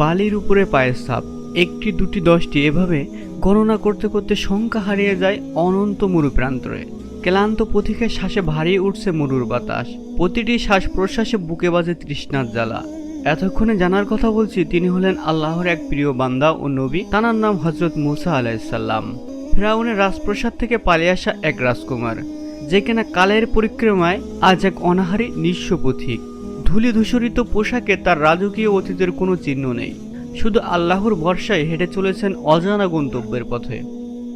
বালির উপরে পায়ের সাপ একটি, দুটি, দশটি এভাবে গণনা করতে করতে সংখ্যা হারিয়ে যায় অনন্ত মরু প্রান্তরে ক্লান্ত পথিকের শ্বাসে ভারী উঠছে মরুর বাতাস। প্রতিটি শ্বাস প্রশ্বাসে বুকে বাজে তৃষ্ণার জ্বালা। এতক্ষণে জানার কথা বলছি, তিনি হলেন আল্লাহর এক প্রিয় বান্দা ও নবী। তানার নাম হজরত মুসা আলাইসাল্লাম ফেরাউনের রাজপ্রসাদ থেকে পালিয়ে আসা এক রাজকুমার, যে কিনা কালের পরিক্রমায় আজ এক অনাহারী নিঃস্ব পথিক। ধুলি ধূসরিত পোশাকে তার রাজকীয় অতীতের কোনো চিহ্ন নেই। শুধু আল্লাহর ভরসায় হেঁটে চলেছেন অজানা গন্তব্যের পথে।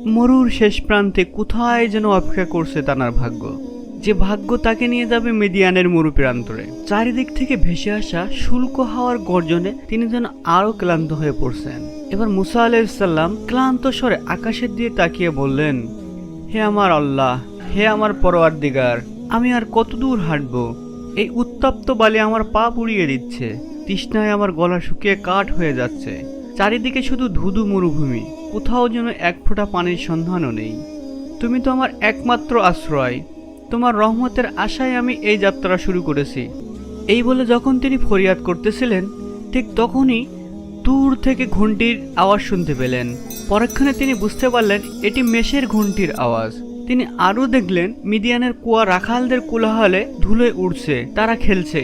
মরুর শেষ প্রান্তে কোথায় যেন অপেক্ষা করছে তানার ভাগ্য। যে ভাগ্য তাকে নিয়ে যাবে মেদিয়ানের মরু প্রান্তরে চারিদিক থেকে ভেসে আসা শুল্ক হাওয়ার গর্জনে তিনি যেন আরও ক্লান্ত হয়ে পড়ছেন। এবার মুসা আলাইসাল্লাম ক্লান্ত স্বরে আকাশের দিয়ে তাকিয়ে বললেন, হে আমার আল্লাহ, হে আমার পরোয়ার দিগার আমি আর কত দূর হাঁটবো? এই উত্তপ্ত বালি আমার পা পুড়িয়ে দিচ্ছে। তৃষ্ণায় আমার গলা শুকিয়ে কাঠ হয়ে যাচ্ছে। চারিদিকে শুধু ধুধু মরুভূমি। কোথাও যেন এক ফোঁটা পানির সন্ধানও নেই। তুমি তো আমার একমাত্র আশ্রয়। তোমার রহমতের আশায় আমি এই যাত্রা শুরু করেছি। এই বলে যখন তিনি ফরিয়াদ করতেছিলেন, ঠিক তখনই দূর থেকে ঘন্টির আওয়াজ শুনতে পেলেন। পরক্ষণে তিনি বুঝতে পারলেন, এটি মেষের ঘন্টির আওয়াজ। তিনি আরও দেখলেন, মিডিয়ানের কুয়া রাখালদের কোলাহলে ধুলোয় উঠছে তারা খেলছে।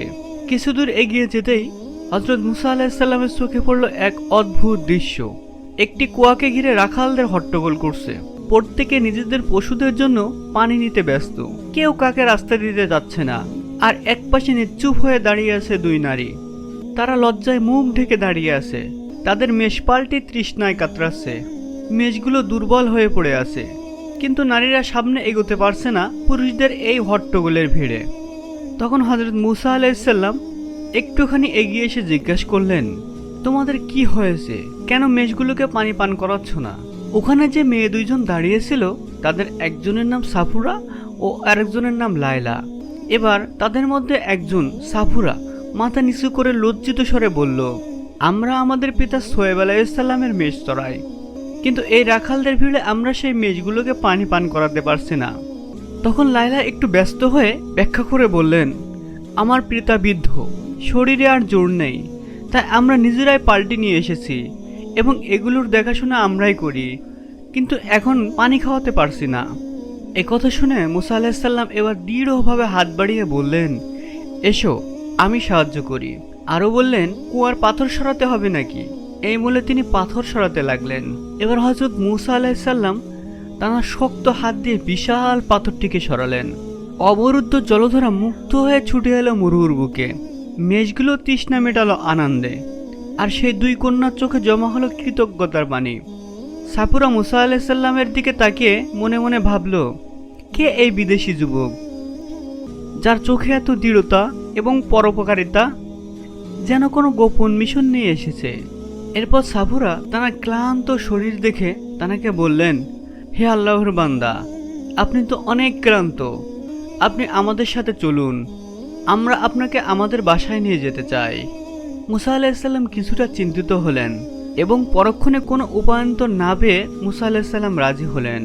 কিছুদূর এগিয়ে যেতেই হজরত মুসা আলাহিসাল্লামের চোখে পড়ল এক অদ্ভুত দৃশ্য। একটি কুয়াকে ঘিরে রাখালদের হট্টগোল করছে। প্রত্যেকে নিজেদের পশুদের জন্য পানি নিতে ব্যস্ত। কেউ কাকে রাস্তা দিতে যাচ্ছে না, আর একপাশে নিশ্চুপ হয়ে দাঁড়িয়ে আছে দুই নারী। তারা লজ্জায় মুখ ঢেকে দাঁড়িয়ে আছে। তাদের মেষপালটি তৃষ্ণায় কাতরাচ্ছে। মেষগুলো দুর্বল হয়ে পড়ে আছে। কিন্তু নারীরা সামনে এগোতে পারছে না পুরুষদের এই হট্টগোলের ভিড়ে। তখন হজরত মুসা আলাইসাল্লাম একটুখানি এগিয়ে এসে জিজ্ঞাসা করলেন, তোমাদের কি হয়েছে? কেন মেষগুলোকে পানি পান করাচ্ছ না? ওখানে যে মেয়ে দুইজন দাঁড়িয়েছিল তাদের একজনের নাম সাফুরা ও আরেকজনের নাম লায়লা। এবার তাদের মধ্যে একজন সাফুরা মাথা নিচু করে লজ্জিত স্বরে বলল, আমরা আমাদের পিতা সোয়েব আলাইসাল্লামের মেষ চড়াই। কিন্তু এই রাখালদের ভিড়ে আমরা সেই মেষগুলোকে পানি পান করাতে পারছি না। তখন লাইলা একটু ব্যস্ত হয়ে ব্যাখ্যা করে বললেন, আমার পিতা বৃদ্ধ, শরীরে আর জোর নেই, তাই আমরা নিজেরাই পাল্টি নিয়ে এসেছি এবং এগুলোর দেখাশোনা আমরাই করি, কিন্তু এখন পানি খাওয়াতে পারছি না। একথা শুনে মুসা আলাহিসাল্লাম এবার দৃঢ়ভাবে হাত বাড়িয়ে বললেন, এসো, আমি সাহায্য করি। আরও বললেন, কুয়ার পাথর সরাতে হবে নাকি? এই বলে তিনি পাথর সরাতে লাগলেন। এবার হজরত মুসা আলাহিসাল্লাম তাঁর শক্ত হাত দিয়ে বিশাল পাথরটিকে সরালেন। অবরুদ্ধ জলধরা মুক্ত হয়ে ছুটে এলো মরুর বুকে। মেষগুলো তৃষ্ণা মেটালো আনন্দে। আর সেই দুই কন্যার চোখে জমা হলো কৃতজ্ঞতার বাণী। সাপুরা মুসা আলাহিসাল্লামের দিকে তাকিয়ে মনে মনে ভাবল, কে এই বিদেশি যুবক? যার চোখে এত দৃঢ়তা এবং পরোপকারিতা যেন কোনো গোপন মিশন নিয়ে এসেছে? এরপর সাফুরা তার ক্লান্ত শরীর দেখে তানাকে বললেন, হে আল্লাহর বান্দা, আপনি তো অনেক ক্লান্ত। আপনি আমাদের সাথে চলুন। আমরা আপনাকে আমাদের বাসায় নিয়ে যেতে চাই। মুসা আলাহিসাল্লাম কিছুটা চিন্তিত হলেন এবং পরক্ষণে কোনো উপায়ন্তর না পেয়ে মুসা আলাহিসাল্লাম রাজি হলেন।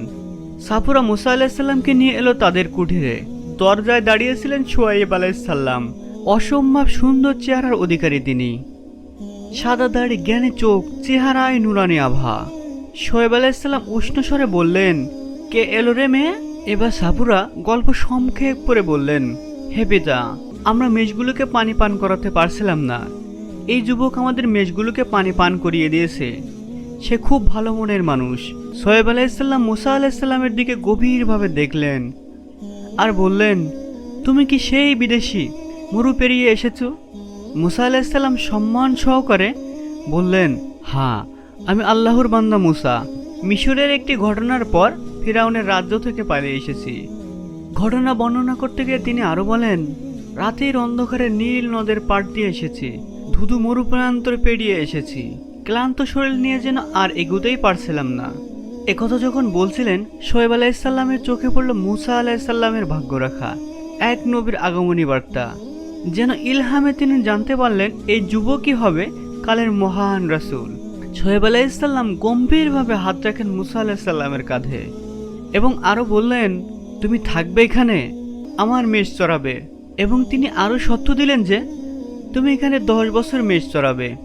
সাফুরা মুসা আলাহিসাল্লামকে নিয়ে এলো তাদের কুঠিরে। দরজায় দাঁড়িয়েছিলেন সোয়াইব আলাইসাল্লাম অসম্ভব সুন্দর চেহারার অধিকারী তিনি। সাদা দাড়ি জ্ঞানে চোখ চেহারায় নুরানি আভা। শোয়েব আলাইসাল্লাম উষ্ণ স্বরে বললেন, কে এলো রে মেয়ে? এবার সাপুরা গল্প সংক্ষেপ করে বললেন, হে পিতা আমরা মেষগুলোকে পানি পান করাতে পারছিলাম না। এই যুবক আমাদের মেষগুলোকে পানি পান করিয়ে দিয়েছে। সে খুব ভালো মনের মানুষ। সোয়েব আলাইসাল্লাম মুসা আলাইসাল্লামের দিকে গভীরভাবে দেখলেন আর বললেন, তুমি কি সেই বিদেশি? মরু পেরিয়ে এসেছ? মুসা আলাইসাল্লাম সম্মান সহকারে বললেন হ্যাঁ আমি আল্লাহর বান্দা মুসা। মিশরের একটি ঘটনার পর ফিরাউনের রাজ্য থেকে পালিয়ে এসেছি। ঘটনা বর্ণনা করতে গিয়ে তিনি আরও বলেন, রাতের অন্ধকারে নীল নদের পাড় দিয়ে এসেছি। ধুধু মরুপ্রান্তরে পেরিয়ে এসেছি। ক্লান্ত শরীর নিয়ে যেন আর এগুতেই পারছিলাম না। একথা যখন বলছিলেন, শোয়েব আলাইসাল্লামের চোখে পড়ল মুসা আলাইসাল্লামের ভাগ্য রাখা এক নবীর আগমনী বার্তা। যেন ইলহামে তিনি জানতে পারলেন এই যুবকই হবে কালের মহান রাসুল। সোহেব আলাইসাল্লাম গম্ভীরভাবে হাত রাখেন মুসা আলাইসাল্লামের কাঁধে এবং আরও বললেন, তুমি থাকবে এখানে, আমার মেষ চড়াবে। এবং তিনি আরও সত্য দিলেন যে, তুমি এখানে দশ বছর মেষ চড়াবে।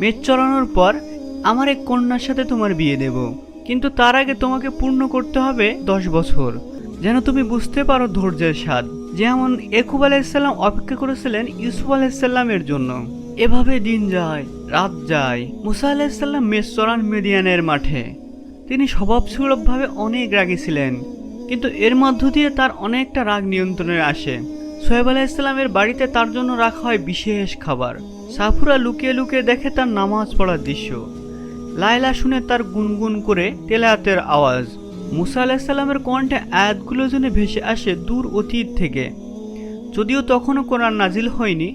মেদ চড়ানোর পর আমার এক কন্যার সাথে তোমার বিয়ে দেব। কিন্তু তার আগে তোমাকে পূর্ণ করতে হবে দশ বছর। যেন তুমি বুঝতে পারো ধৈর্যের স্বাদ। যেমন একুব আলাইসাল্লাম অপেক্ষা করেছিলেন ইউসুফ আলাইসাল্লামের জন্য। এভাবে দিন যায়, রাত যায়। মুসা আলাইসাল্লাম মেষ চড়ান মেদিয়ানের মাঠে। তিনি স্বভাবসুলভভাবে অনেক রাগী ছিলেন, কিন্তু এর মধ্য দিয়ে তার অনেকটা রাগ নিয়ন্ত্রণে আসে। সোহেব আলাইসাল্লামের বাড়িতে তার জন্য রাখা হয় বিশেষ খাবার। সাফুরা লুকিয়ে লুকিয়ে দেখে তার নামাজ পড়ার দৃশ্য। লায়লা শুনে তার গুনগুন করে তেলায়াতের আওয়াজ। মুসা আলাহিসাল্লামের কণ্ঠে আয়াতগুলো যেন ভেসে আসে দূর অতীত থেকে। যদিও তখনও কোরআন নাজিল হয়নি,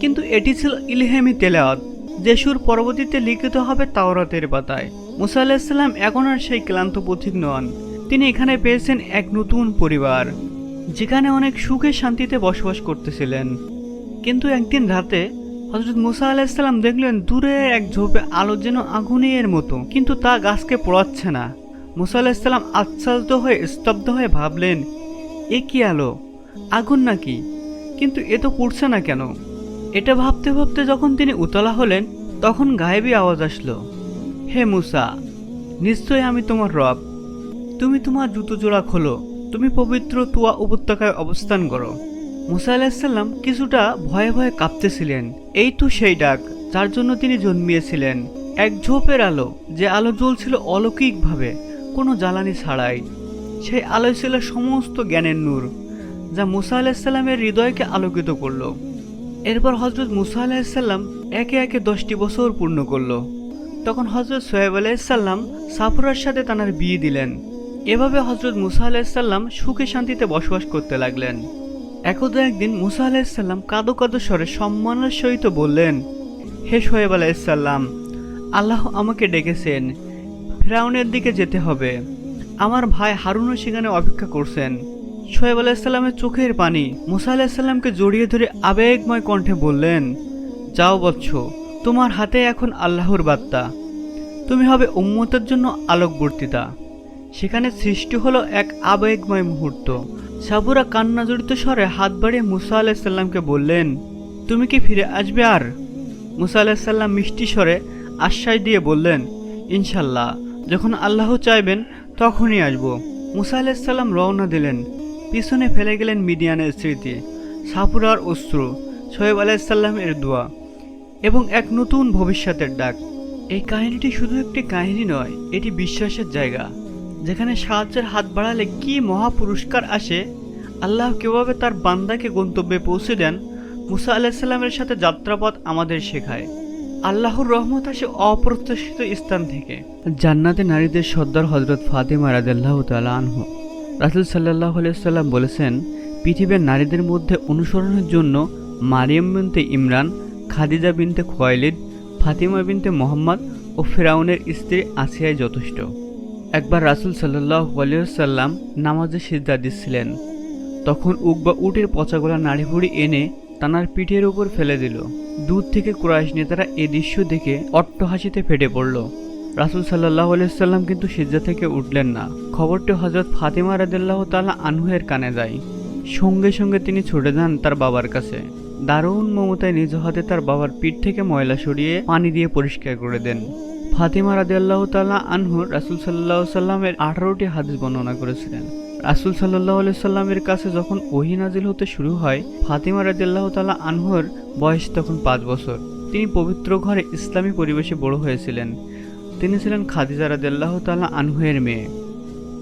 কিন্তু এটি ছিল ইলহেমি তেলাওয়াত, যে সুর পরবর্তীতে লিখিত হবে তাওরাতের পাতায়। মুসা আলাহিসাল্লাম এখন আর সেই ক্লান্ত পথিক নন। তিনি এখানে পেয়েছেন এক নতুন পরিবার, যেখানে অনেক সুখে শান্তিতে বসবাস করতেছিলেন। কিন্তু একদিন রাতে হজরত মুসা আলাহিসাল্লাম দেখলেন দূরে এক ঝোপে আলো যেন আগুনের মতো, কিন্তু তা গাছকে পড়াচ্ছে না। মুসা আলাহিসাল্লাম আচ্ছাদিত হয়ে, স্তব্ধ হয়ে ভাবলেন, এ কি আলো? আগুন নাকি? কিন্তু এ তো পুড়ছে না কেন? এটা ভাবতে ভাবতে যখন তিনি উতলা হলেন, তখন গায়েবী আওয়াজ আসলো, হে মুসা নিশ্চয় আমি তোমার রব। তুমি তোমার জুতো জোড়া খোলো, তুমি পবিত্র তুয়া উপত্যকায় অবস্থান করো। মুসা আলাহিসাল্লাম কিছুটা ভয়ে ভয়ে কাঁপতেছিলেন, এই তো সেই ডাক, যার জন্য তিনি জন্মিয়েছিলেন। এক ঝোপের আলো, যে আলো জ্বলছিল অলৌকিকভাবে। কোনো জ্বালানি ছাড়াই সেই আলোয় ছিল সমস্ত জ্ঞানের নূর, যা মুসা আলাহিসাল্লামের হৃদয়কে আলোকিত করল। এরপর হজরত মুসা আলাহিসাল্লাম একে একে দশটি বছর পূর্ণ করল। তখন হজরত সোহেব আলাইসাল্লাম সাফুরার সাথে তানার বিয়ে দিলেন। এভাবে হজরত মুসা আলাইসাল্লাম সুখে শান্তিতে বসবাস করতে লাগলেন। একদা একদিন মুসা আলাইসাল্লাম কাদো কাদো স্বরে সম্মানের সহিত বললেন, হে সোহেব আলাইসাল্লাম আল্লাহ আমাকে ডেকেছেন। ফেরাউনের দিকে যেতে হবে। আমার ভাই হারুনও সেখানে অপেক্ষা করছেন। সোহেব আলাইসাল্লামের চোখের পানি। মুসা আলাইসাল্লামকে জড়িয়ে ধরে আবেগময় কণ্ঠে বললেন, যাও বৎস, তোমার হাতে এখন আল্লাহর বার্তা। তুমি হবে উম্মতের জন্য আলোকবর্তিতা। সেখানে সৃষ্টি হলো এক আবেগময় মুহূর্ত। সাবুরা কান্না জড়িত স্বরে হাত বাড়িয়ে মুসা আলাহিসাল্লামকে বললেন, তুমি কি ফিরে আসবে আর? মুসা আলাহিসাল্লাম মিষ্টি স্বরে আশ্বাস দিয়ে বললেন, ইনশাল্লাহ। যখন আল্লাহ চাইবেন, তখনই আসব। মুসা আলাহিসাল্লাম রওনা দিলেন। পিছনে ফেলে গেলেন মিডিয়ানের স্মৃতি। সাপুরার অস্ত্র সোহেব আলাহিসাল্লামের দোয়া এবং এক নতুন ভবিষ্যতের ডাক। এই কাহিনীটি শুধু একটি কাহিনী নয়, এটি বিশ্বাসের জায়গা। যেখানে সাহায্যের হাত বাড়ালে কি মহা পুরস্কার আসে, আল্লাহ কীভাবে তার বান্দাকে গন্তব্যে পৌঁছে দেন, মুসা আলাহিসাল্লামের সাথে যাত্রাপথ আমাদের শেখায়। আল্লাহর রহমত আসে অপ্রত্যাশিত স্থান থেকে। জান্নাতে নারীদের সর্দার হজরত ফাতেমা রাজাল্লাহ তালা আনহু। রাসুল সাল্লাহ সাল্লাম বলেছেন, পৃথিবীর নারীদের মধ্যে অনুসরণের জন্য মারিয়াম বিনতে ইমরান, খাদিজা বিনতে খোয়াইলিদ, ফাতিমা বিনতে মোহাম্মদ ও ফেরাউনের স্ত্রী আসিয়াই যথেষ্ট। একবার রাসুল সাল্লাহ সাল্লাম নামাজে সিদ্ধা দিচ্ছিলেন। তখন উক বা উটের পচাগোলা নাড়ি ভুড়ি এনে তানার পিঠের উপর ফেলে দিল। দূর থেকে কুরাইশ নেতারা এ দৃশ্য দেখে অট্ট হাসিতে ফেটে পড়ল। রাসুল সাল্লাহ সাল্লাম কিন্তু সিজ্জা থেকে উঠলেন না। খবরটি হজরত ফাতিমা রাদিল্লাহ তালা আনহুয়ের কানে যায়। সঙ্গে সঙ্গে তিনি ছুটে যান তার বাবার কাছে। দারুণ মমতায় নিজ হাতে তার বাবার পিঠ থেকে ময়লা সরিয়ে পানি দিয়ে পরিষ্কার করে দেন। ফাতিমা রাদিয়াল্লাহ তাল্লাহ আনহু রাসুল সাল্লাহ সাল্লামের আঠারোটি হাদিস বর্ণনা করেছিলেন। রাসুল সাল্লাহ সাল্লামের কাছে যখন ওহি নাজিল হতে শুরু হয়, ফাতিমা রাদিয়াল্লাহ তাল্লাহ আনহুর বয়স তখন পাঁচ বছর। তিনি পবিত্র ঘরে ইসলামী পরিবেশে বড় হয়েছিলেন। তিনি ছিলেন খাদিজা রাদিয়াল্লাহ তাল্লাহ আনহুয়ের মেয়ে।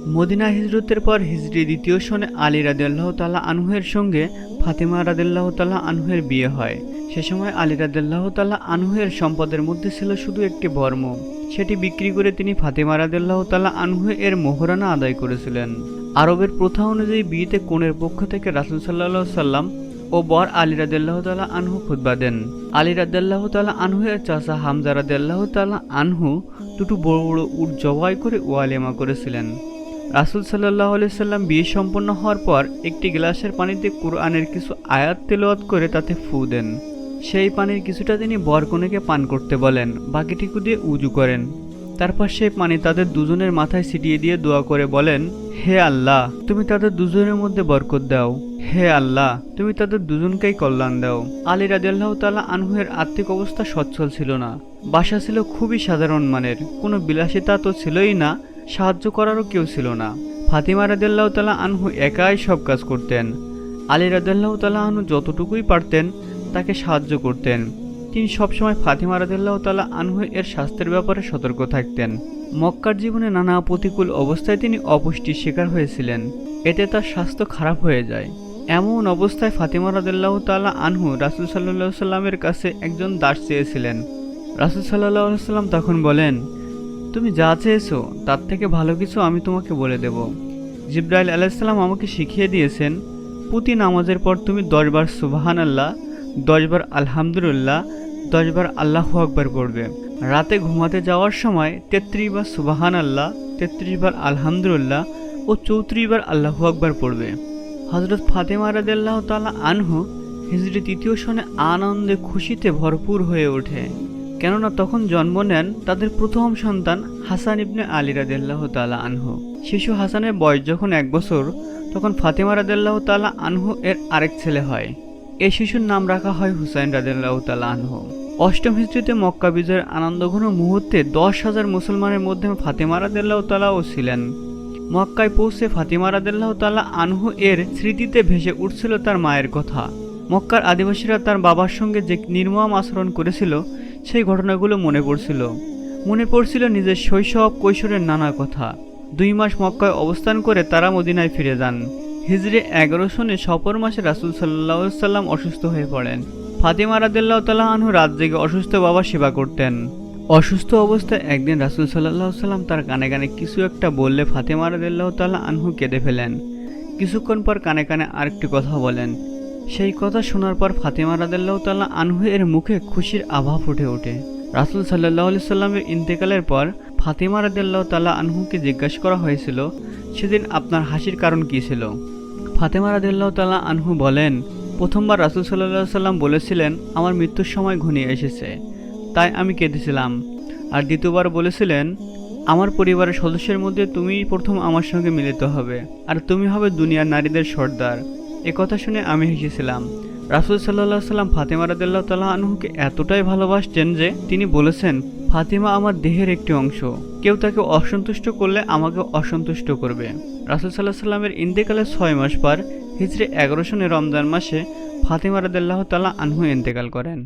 মদিনা হিজরতের পর হিজরি দ্বিতীয় সনে আলী রাদিয়াল্লাহ তাল্লাহ আনহুয়ের সঙ্গে ফাতিমা রাদিল্লাহ তাল্লাহ আনহুয়ের বিয়ে হয়। সে সময় আলী রাদিল্লাহ তাল্লাহ আনহুয়ের সম্পদের মধ্যে ছিল শুধু একটি বর্ম। সেটি বিক্রি করে তিনি ফাতিমা রাদিল্লাহ তাল্লাহ আনহু এর মোহরানা আদায় করেছিলেন। আরবের প্রথা অনুযায়ী বিয়েতে কোণের পক্ষ থেকে রাসুল সাল্লাহ সাল্লাম ও বর আলী রাদিল্লাহ তাল্লাহ আনহু খুতবা দেন। আলী রাদিল্লাহ তাল্লাহ আনহুয়ের চাষা হামজা রাদিল্লাহ তাল্লাহ আনহু দুটো বড় বড় উট জবাই করে ওয়ালেমা করেছিলেন। রাসুল সাল্লাহ সাল্লাম বিয়ে সম্পন্ন হওয়ার পর একটি গ্লাসের পানিতে কুরআনের কিছু আয়াত তেলোয়াত করে তাতে ফু দেন। সেই পানির কিছুটা তিনি বরকনেকে পান করতে বলেন, বাকিটুকু দিয়ে উজু করেন। তারপর সেই পানি তাদের দুজনের মাথায় ছিটিয়ে দিয়ে দোয়া করে বলেন, হে আল্লাহ, তুমি তাদের দুজনের মধ্যে বরকত দাও। হে আল্লাহ, তুমি তাদের দুজনকেই কল্যাণ দাও। আলী রাজিয়াল্লাহ তালা আনহুয়ের আর্থিক অবস্থা সচ্ছল ছিল না। বাসা ছিল খুবই সাধারণ মানের, কোনো বিলাসিতা তো ছিলই না, সাহায্য করারও কেউ ছিল না। ফাতিমা রাদিয়াল্লাহ তালা আনহু একাই সব কাজ করতেন। আলী রাদিয়াল্লাহ তালা আনহু যতটুকুই পারতেন তাকে সাহায্য করতেন। তিনি সবসময় ফাতিমা রাদিয়াল্লাহ তালা আনহু এর স্বাস্থ্যের ব্যাপারে সতর্ক থাকতেন। মক্কার জীবনে নানা প্রতিকূল অবস্থায় তিনি অপুষ্টির শিকার হয়েছিলেন। এতে তার স্বাস্থ্য খারাপ হয়ে যায়। এমন অবস্থায় ফাতিমা রাদিয়াল্লাহ তালা আনহু রাসুল সাল্লাহ সাল্লামের কাছে একজন দাস চেয়েছিলেন। রাসুল সাল্লাহ সাল্লাম তখন বলেন, তুমি যা চেয়েছো, তার থেকে ভালো কিছু আমি তোমাকে বলে দেব। জিব্রাইল আলাইসাল্লাম আমাকে শিখিয়ে দিয়েছেন, প্রতি নামাজের পর তুমি দশবার সুবাহান আল্লাহ দশবার আলহামদুলিল্লাহ, দশবার আল্লাহ আকবার পড়বে। রাতে ঘুমাতে যাওয়ার সময় তেত্রিশ বার সুবাহান আল্লাহ তেত্রিশ বার আলহামদুলিল্লাহ ও চৌত্রিশ বার আল্লাহ আকবার পড়বে। হজরত ফাতেমা রাদিয়াল্লাহ তাআলা আনহু হিজরি তৃতীয় সনে আনন্দে খুশিতে ভরপুর হয়ে ওঠে। কেননা তখন জন্ম নেন তাদের প্রথম সন্তান হাসান ইবনে আলী রাদিয়াল্লাহ তাআলা আনহু। শিশু হাসানের বয়স যখন এক বছর, তখন ফাতেমা রাদিয়াল্লাহ তাআলা আনহু এর আরেক ছেলে হয়। এই শিশুর নাম রাখা হয় হুসাইন রাদিয়াল্লাহ তাআলা আনহু। অষ্টম হিজরিতে মক্কা বিজয়ের আনন্দঘন মুহূর্তে দশ হাজার মুসলমানের মধ্যে ফাতেমা রাদিয়াল্লাহ তাআলাও ছিলেন। মক্কায় পৌঁছে ফাতিমা রাদিল্লাহ তাল্লাহ আনহু এর স্মৃতিতে ভেসে উঠছিল তার মায়ের কথা। মক্কার আদিবাসীরা তার বাবার সঙ্গে যে নির্মম আচরণ করেছিল, সেই ঘটনাগুলো মনে পড়ছিল। মনে পড়ছিল নিজের শৈশব কৈশোরের নানা কথা। দুই মাস মক্কায় অবস্থান করে তারা মদিনায় ফিরে যান। হিজরে এগারো সনে সপর মাসে রাসুল সাল্লাহ সাল্লাম অসুস্থ হয়ে পড়েন। ফাতিমা রাদিল্লাহ তাল্লাহ আনহু রাত জেগে অসুস্থ বাবা সেবা করতেন। অসুস্থ অবস্থায় একদিন রাসুল সাল্লাহ সাল্লাম তার কানে কানে কিছু একটা বললে ফাতেমা রাদিল্লাহ তাল্লাহ আনহু কেঁদে ফেলেন। কিছুক্ষণ পর কানে কানে আরেকটি কথা বলেন। সেই কথা শোনার পর ফাতেমা রাদিল্লাহ তাল্লাহ আনহু এর মুখে খুশির আভা ফুটে ওঠে। রাসুল সাল্লাহ সাল্লামের ইন্তেকালের পর ফাতেমা রাদিল্লাহ তাল্লাহ আনহুকে জিজ্ঞাসা করা হয়েছিল, সেদিন আপনার হাসির কারণ কী ছিল? ফাতেমা রাদিল্লাহ তাল্লাহ আনহু বলেন, প্রথমবার রাসুল সাল্লাহ সাল্লাম বলেছিলেন, আমার মৃত্যুর সময় ঘনিয়ে এসেছে। তাই আমি কেঁদেছিলাম। আর দ্বিতীয়বার বলেছিলেন, আমার পরিবারের সদস্যের মধ্যে তুমিই প্রথম আমার সঙ্গে মিলিত হবে, আর তুমি হবে দুনিয়ার নারীদের সর্দার। কথা শুনে আমি হেসেছিলাম। রাসুল সাল্লাহ সাল্লাম ফাতেমা রাদিল্লাহ তাল্লাহ আনহুকে এতটাই ভালোবাসতেন যে তিনি বলেছেন, ফাতিমা আমার দেহের একটি অংশ। কেউ তাকে অসন্তুষ্ট করলে আমাকে অসন্তুষ্ট করবে। রাসুল সাল্লাহ সাল্লামের ইন্তেকালের ছয় মাস পর হিজড়ে এগারো সনে রমজান মাসে ফাতিমা রাদিল্লাহ তাল্লাহ আনহু ইন্তেকাল করেন।